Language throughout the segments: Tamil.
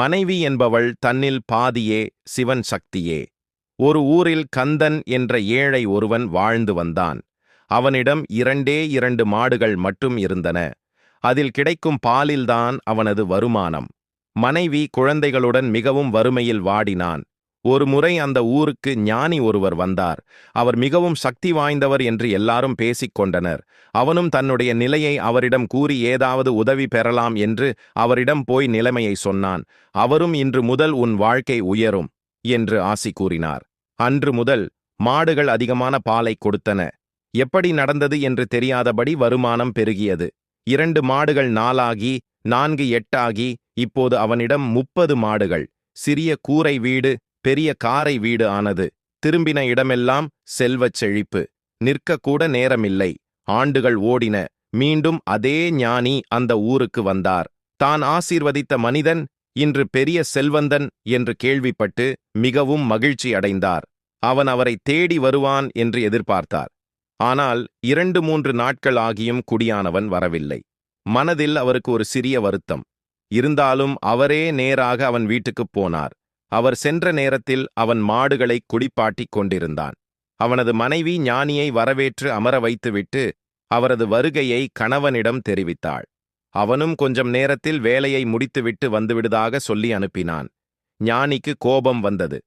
மனைவி என்பவள் தன்னில் பாதியே சிவன் சக்தியே. ஒரு ஊரில் கந்தன் என்ற ஏழை ஒருவன் வாழ்ந்து வந்தான். அவனிடம் இரண்டே இரண்டு மாடுகள் மட்டும் இருந்தன. அதில் கிடைக்கும் பாலில்தான் அவனது வருமானம். மனைவி குழந்தைகளுடன் மிகவும் வறுமையில் வாடினான். ஒரு முறை அந்த ஊருக்கு ஞானி ஒருவர் வந்தார். அவர் மிகவும் சக்தி வாய்ந்தவர் என்று எல்லாரும் பேசிக் கொண்டனர். அவனும் தன்னுடைய நிலையை அவரிடம் கூறி ஏதாவது உதவி பெறலாம் என்று அவரிடம் போய் நிலைமையை சொன்னான். அவரும் இன்று முதல் உன் வாழ்க்கை உயரும் என்று ஆசி கூறினார். அன்று முதல் மாடுகள் அதிகமான பாலை கொடுத்தன. எப்படி நடந்தது என்று தெரியாதபடி வருமானம் பெருகியது. இரண்டு மாடுகள் நாலாகி நான்கு எட்டாகி இப்போது அவனிடம் முப்பது மாடுகள். சிறிய கூரை வீடு பெரிய காரை வீடு ஆனது. திரும்பின இடமெல்லாம் செல்வச் செழிப்பு. நிற்கக்கூட நேரமில்லை. ஆண்டுகள் ஓடின. மீண்டும் அதே ஞானி அந்த ஊருக்கு வந்தார். தான் ஆசீர்வதித்த மனிதன் இன்று பெரிய செல்வந்தன் என்று கேள்விப்பட்டு மிகவும் மகிழ்ச்சி அடைந்தார். அவன் அவரை தேடி வருவான் என்று எதிர்பார்த்தார். ஆனால் இரண்டு மூன்று நாட்கள் ஆகியும் குடியானவன் வரவில்லை. மனதில் அவருக்கு ஒரு சிறிய வருத்தம். இருந்தாலும் அவரே நேராக அவன் வீட்டுக்குப் போனார். அவர் சென்ற நேரத்தில் அவன் மாடுகளை குடிப்பாட்டிக் கொண்டிருந்தான். அவனது மனைவி ஞானியை வரவேற்று அமர வைத்துவிட்டு அவரது வருகையை கணவனிடம் தெரிவித்தாள். அவனும் கொஞ்சம் நேரத்தில் வேலையை முடித்துவிட்டு வந்துவிடுதாக சொல்லி அனுப்பினான். ஞானிக்கு கோபம் வந்தது.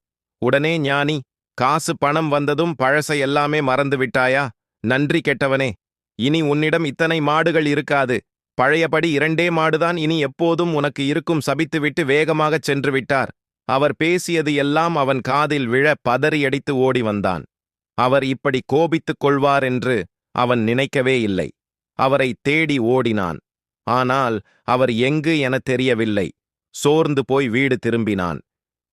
உடனே ஞானி காசு பணம் வந்ததும் பழசை எல்லாமே மறந்து விட்டாயா நன்றி கெட்டவனே இனி உன்னிடம் இத்தனை மாடுகள் இருக்காது. பழையபடி இரண்டே மாடுதான் இனி எப்போதும் உனக்கு இருக்கும். சபித்துவிட்டு வேகமாகச் சென்று விட்டார். அவர் பேசியது எல்லாம் அவன் காதில் விழ பதறியடித்து ஓடி வந்தான். அவர் இப்படி கோபித்துக் கொள்வார் என்று அவன் நினைக்கவே இல்லை. அவரை தேடி ஓடினான். ஆனால் அவர் எங்கு என தெரியவில்லை. சோர்ந்து போய் வீடு திரும்பினான்.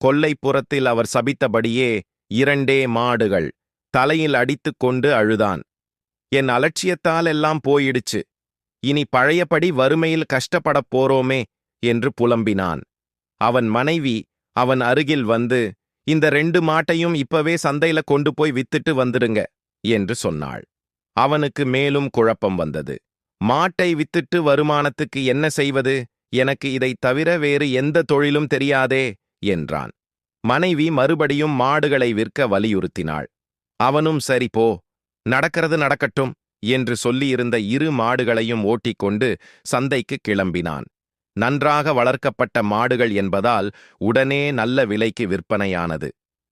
கொல்லைப்புறத்தில் அவர் சபித்தபடியே இரண்டே மாடுகள் தலையில் அடித்துக் கொண்டு அழுதான். என் அலட்சியத்தால் எல்லாம் போயிடுச்சு. இனி பழையபடி வறுமையில் கஷ்டப்படப் போறோமே என்று புலம்பினான். அவன் மனைவி அவன் அருகில் வந்து இந்த ரெண்டு மாட்டையும் இப்பவே சந்தையில கொண்டு போய் வித்துட்டு வந்துடுங்க என்று சொன்னாள். அவனுக்கு மேலும் குழப்பம் வந்தது. மாட்டை வித்துட்டு வருமானத்துக்கு என்ன செய்வது? எனக்கு இதைத் தவிர வேறு எந்த தொழிலும் தெரியாதே என்றான். மனைவி மறுபடியும் மாடுகளை விற்க வலியுறுத்தினாள். அவனும் சரி போ நடக்கிறது நடக்கட்டும் என்று சொல்லியிருந்த இரு மாடுகளையும் ஓட்டிக்கொண்டு சந்தைக்கு கிளம்பினான். நன்றாக வளர்க்கப்பட்ட மாடுகள் என்பதால் உடனே நல்ல விலைக்கு விற்பனையானது.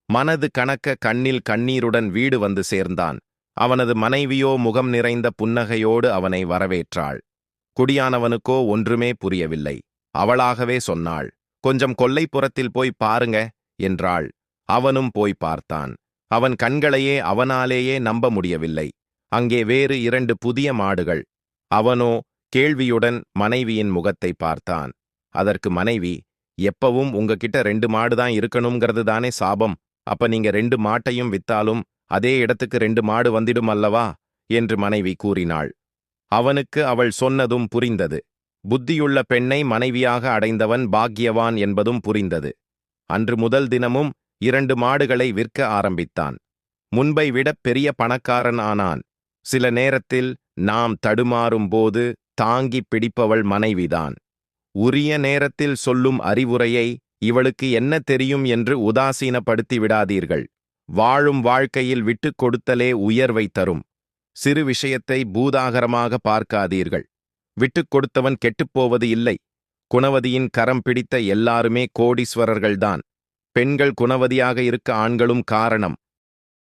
மனது கணக்க கண்ணில் கண்ணீருடன் வீடு வந்து சேர்ந்தான். அவனது மனைவியோ முகம் நிறைந்த புன்னகையோடு அவனை வரவேற்றாள். குடியானவனுக்கோ ஒன்றுமே புரியவில்லை. அவளாகவே சொன்னாள் கொஞ்சம் கொல்லைப்புறத்தில் போய் பாருங்க என்றாள். அவனும் போய் பார்த்தான். அவன் கண்களையே அவனாலேயே நம்ப முடியவில்லை. அங்கே வேறு இரண்டு புதிய மாடுகள். அவனோ கேள்வியுடன் மனைவியின் முகத்தை பார்த்தான். அதற்கு மனைவி எப்பவும் உங்ககிட்ட ரெண்டு மாடு தான் இருக்கணுங்கிறது தானே சாபம். அப்ப நீங்க ரெண்டு மாட்டையும் வித்தாலும் அதே இடத்துக்கு ரெண்டு மாடு வந்திடும் அல்லவா? என்று மனைவி கூறினாள். அவனுக்கு அவள் சொன்னதும் புரிந்தது. புத்தியுள்ள பெண்ணை மனைவியாக அடைந்தவன் பாக்யவான் என்பதும் புரிந்தது. அன்று முதல் தினமும் இரண்டு மாடுகளை விற்க ஆரம்பித்தான். முன்பை விட பெரிய பணக்காரன் ஆனான். சில நேரத்தில் நாம் தடுமாறும் போது தாங்கிப் பிடிப்பவள் மனைவிதான். உரிய நேரத்தில் சொல்லும் அறிவுரையை இவளுக்கு என்ன தெரியும் என்று உதாசீனப்படுத்தி விடாதீர்கள் வாழும் வாழ்க்கையில் விட்டுக் கொடுத்தலே உயர்வை தரும். சிறு விஷயத்தை பூதாகரமாக பார்க்காதீர்கள். விட்டுக் கொடுத்தவன் கெட்டுப்போவது இல்லை. குணவதியின் கரம் பிடித்த எல்லாருமே கோடீஸ்வரர்கள்தான். பெண்கள் குணவதியாக இருக்க ஆண்களும் காரணம்.